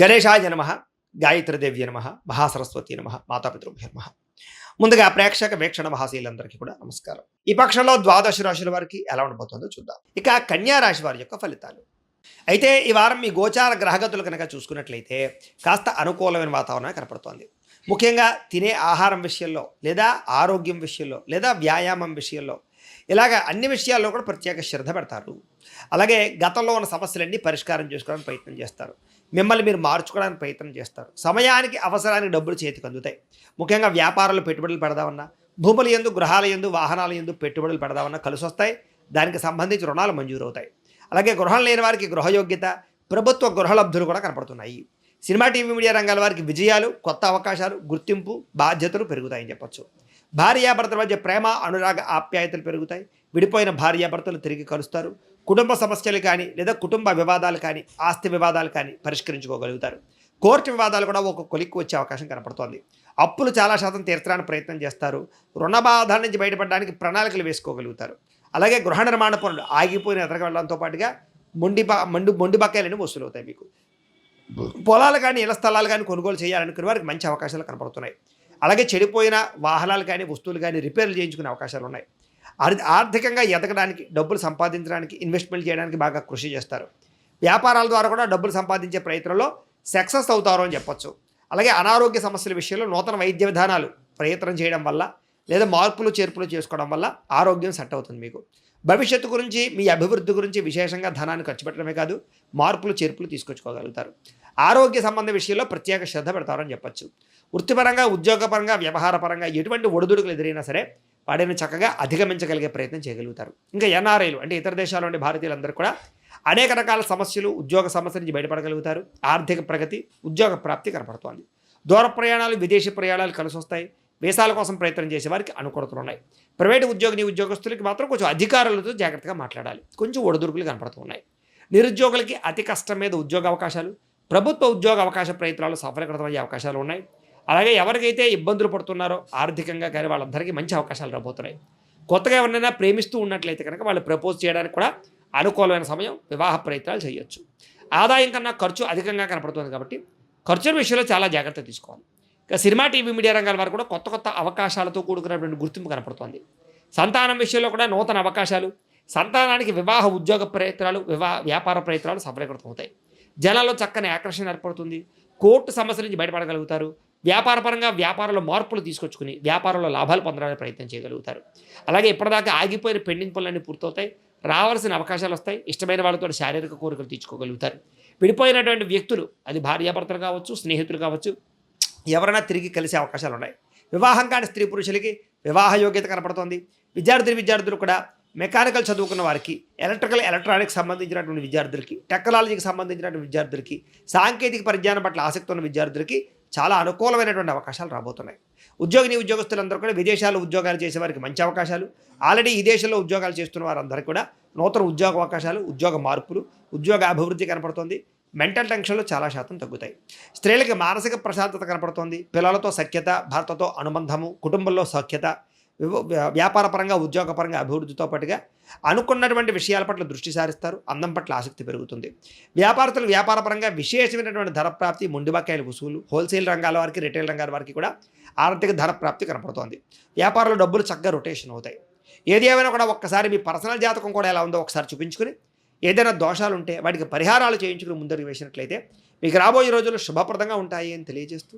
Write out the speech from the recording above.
గణేశాయ నమ గాయత్రీదేవి నమ మహాసరస్వతి నమ మాతాపితృభ్య నమ. ముందుగా ప్రేక్షక వీక్షణ మహాశీలందరికీ కూడా నమస్కారం. ఈ పక్షంలో ద్వాదశ రాశుల వారికి ఎలా ఉండబోతుందో చూద్దాం. ఇక కన్యా రాశి వారి యొక్క ఫలితాలు. అయితే ఈ వారం మీ గోచార గ్రహగతులు కనుక చూసుకున్నట్లయితే కాస్త అనుకూలమైన వాతావరణం కనపడుతోంది. ముఖ్యంగా తినే ఆహారం విషయంలో లేదా ఆరోగ్యం విషయంలో లేదా వ్యాయామం విషయంలో ఇలాగ అన్ని విషయాల్లో కూడా ప్రత్యేక శ్రద్ధ పెడతారు. అలాగే గతంలో ఉన్న సమస్యలన్నీ పరిష్కారం చేసుకోవడానికి ప్రయత్నం చేస్తారు. మిమ్మల్ని మీరు మార్చుకోవడానికి ప్రయత్నం చేస్తారు. సమయానికి అవసరానికి డబ్బులు చేతికి అందుతాయి. ముఖ్యంగా వ్యాపారాలు పెట్టుబడులు పెడదామన్నా భూముల ఎందు గృహాల ఎందు వాహనాల ఎందు పెట్టుబడులు పెడదామన్నా కలిసి వస్తాయి దానికి సంబంధించి రుణాలు మంజూరవుతాయి. అలాగే గృహం లేని వారికి గృహయోగ్యత ప్రభుత్వ గృహలబ్ధులు కూడా కనపడుతున్నాయి. సినిమా టీవీ మీడియా రంగాల వారికి విజయాలు కొత్త అవకాశాలు గుర్తింపు బాధ్యతలు పెరుగుతాయని చెప్పచ్చు. భార్యాభర్తల మధ్య ప్రేమ అనురాగ ఆప్యాయతలు పెరుగుతాయి. విడిపోయిన భార్యాభర్తలు తిరిగి కలుస్తారు. కుటుంబ సమస్యలు కానీ లేదా కుటుంబ వివాదాలు కానీ ఆస్తి వివాదాలు కానీ పరిష్కరించుకోగలుగుతారు. కోర్టు వివాదాలు కూడా ఒక కొలిక్కి వచ్చే అవకాశం కనపడుతోంది. అప్పులు చాలా శాతం తీర్చడానికి ప్రయత్నం చేస్తారు. రుణ బాధ నుంచి బయటపడడానికి ప్రణాళికలు వేసుకోగలుగుతారు. అలాగే గృహ నిర్మాణ పనులు ఆగిపోయిన ఎదరగడంతో పాటుగా మొండి మండు మొండి బకాయిలని వసూలవుతాయి మీకు. పొలాలు కానీ ఇళ్ళ స్థలాలు కానీ కొనుగోలు చేయాలనుకునే వారికి మంచి అవకాశాలు కనపడుతున్నాయి. అలాగే చెడిపోయిన వాహనాలు కానీ వస్తువులు కానీ రిపేర్లు చేయించుకునే అవకాశాలు ఉన్నాయి. ఆర్థికంగా ఎదగడానికి డబ్బులు సంపాదించడానికి ఇన్వెస్ట్మెంట్ చేయడానికి బాగా కృషి చేస్తారు. వ్యాపారాల ద్వారా కూడా డబ్బులు సంపాదించే ప్రయత్నంలో సక్సెస్ అవుతారు అని చెప్పొచ్చు. అలాగే అనారోగ్య సమస్యల విషయంలో నూతన వైద్య విధానాలు ప్రయత్నం చేయడం వల్ల లేదా మార్పులు చేర్పులు చేసుకోవడం వల్ల ఆరోగ్యం సెట్ అవుతుంది మీకు. భవిష్యత్తు గురించి మీ అభివృద్ధి గురించి విశేషంగా ధనాన్ని ఖర్చు పెట్టడమే కాదు మార్పులు చేర్పులు తీసుకొచ్చుకోగలుగుతారు. ఆరోగ్య సంబంధ విషయంలో ప్రత్యేక శ్రద్ధ పెడతారని చెప్పొచ్చు. వృత్తిపరంగా ఉద్యోగపరంగా వ్యవహారపరంగా ఎటువంటి ఒడిదుడుకులు ఎదురైనా సరే వాటిని చక్కగా అధిగమించగలిగే ప్రయత్నం చేయగలుగుతారు. ఇంకా ఎన్ఆర్ఐలు అంటే ఇతర దేశాల భారతీయులందరూ కూడా అనేక రకాల సమస్యలు ఉద్యోగ సమస్య నుంచి బయటపడగలుగుతారు. ఆర్థిక ప్రగతి ఉద్యోగ ప్రాప్తి కనపడుతోంది. దూర ప్రయాణాలు విదేశీ ప్రయాణాలు కలిసి వస్తాయి వీసాల కోసం ప్రయత్నం చేసే వారికి అనుకూలతలు ఉన్నాయి. ప్రైవేటు ఉద్యోగిని ఉద్యోగస్తులకి మాత్రం కొంచెం అధికారులతో జాగ్రత్తగా మాట్లాడాలి. కొంచెం ఒడిదుడుకులు కనపడుతున్నాయి నిరుద్యోగులకి అతి కష్టం మీద ఉద్యోగ అవకాశాలు ప్రభుత్వ ఉద్యోగ అవకాశ ప్రయత్నాలు సఫలీకృతమయ్యే అవకాశాలు ఉన్నాయి. అలాగే ఎవరికైతే ఇబ్బందులు పడుతున్నారో ఆర్థికంగా కానీ వాళ్ళందరికీ మంచి అవకాశాలు రాబోతున్నాయి. కొత్తగా ఎవరినైనా ప్రేమిస్తూ ఉన్నట్లయితే కనుక వాళ్ళు ప్రపోజ్ చేయడానికి కూడా అనుకూలమైన సమయం వివాహ ప్రయత్నాలు చేయొచ్చు. ఆదాయం కన్నా ఖర్చు అధికంగా కనపడుతుంది కాబట్టి ఖర్చుల విషయంలో చాలా జాగ్రత్త తీసుకోవాలి. ఇక సినిమా టీవీ మీడియా రంగాల వారు కూడా కొత్త కొత్త అవకాశాలతో కూడుకున్నటువంటి గుర్తింపు కనపడుతోంది. సంతానం విషయంలో కూడా నూతన అవకాశాలు సంతానానికి వివాహ ఉద్యోగ ప్రయత్నాలు వివాహ వ్యాపార ప్రయత్నాలు సఫలీకృతం అవుతాయి జనాల్లో చక్కని ఆకర్షణ ఏర్పడుతుంది. కోర్టు సమస్య నుంచి బయటపడగలుగుతారు. వ్యాపారపరంగా వ్యాపారంలో మార్పులు తీసుకొచ్చుకుని వ్యాపారంలో లాభాలు పొందడానికి ప్రయత్నం చేయగలుగుతారు. అలాగే ఇప్పటిదాకా ఆగిపోయిన పెండింగ్ పనులన్నీ పూర్తవుతాయి. రావాల్సిన అవకాశాలు వస్తాయి. ఇష్టమైన వాళ్ళతో శారీరక కోరికలు తీర్చుకోగలుగుతారు. విడిపోయినటువంటి వ్యక్తులు అది భార్యాభర్తలు కావచ్చు స్నేహితులు కావచ్చు ఎవరైనా తిరిగి కలిసే అవకాశాలు ఉన్నాయి. వివాహం కాని స్త్రీ పురుషులకి వివాహ యోగ్యత కనపడుతోంది. విద్యార్థి విద్యార్థులు కూడా మెకానికల్ చదువుకున్న వారికి ఎలక్ట్రికల్ ఎలక్ట్రానిక్స్ సంబంధించినటువంటి విద్యార్థులకి టెక్నాలజీకి సంబంధించినటువంటి విద్యార్థులకి సాంకేతిక పరిజ్ఞానం పట్ల ఆసక్తి ఉన్న విద్యార్థులకి చాలా అనుకూలమైనటువంటి అవకాశాలు రాబోతున్నాయి. ఉద్యోగిని ఉద్యోగస్తులందరూ కూడా విదేశాల్లో ఉద్యోగాలు చేసే వారికి మంచి అవకాశాలు. ఆల్రెడీ ఈ దేశంలో ఉద్యోగాలు చేస్తున్న వారందరికీ కూడా నూతన ఉద్యోగ అవకాశాలు ఉద్యోగ మార్పులు ఉద్యోగ అభివృద్ధి కనపడుతుంది. మెంటల్ టెన్షన్లు చాలా శాతం తగ్గుతాయి. స్త్రీలకి మానసిక ప్రశాంతత కనపడుతోంది. పిల్లలతో సఖ్యత భర్తతో అనుబంధము కుటుంబంలో సఖ్యత వ్యాపారపరంగా ఉద్యోగపరంగా అభివృద్ధితో పాటుగా అనుకున్నటువంటి విషయాల పట్ల దృష్టి సారిస్తారు అందం పట్ల ఆసక్తి పెరుగుతుంది. వ్యాపారస్తులు వ్యాపారపరంగా విశేషమైనటువంటి ధర ప్రాప్తి మొండిబకాయల వసూలు హోల్సేల్ రంగాల వారికి రిటైల్ రంగాల వారికి కూడా ఆర్థిక ధర ప్రాప్తి కనపడుతోంది. వ్యాపారంలో డబ్బులు చక్కగా రొటేషన్ అవుతాయి. ఏది ఏమైనా కూడా ఒక్కసారి మీ పర్సనల్ జాతకం కూడా ఎలా ఉందో ఒకసారి చూపించుకుని ఏదైనా దోషాలు ఉంటే వాటికి పరిహారాలు చేయించుకుని ముందరికి వేసినట్లయితే మీకు రాబోయే రోజులు శుభప్రదంగా ఉంటాయి అని తెలియజేస్తూ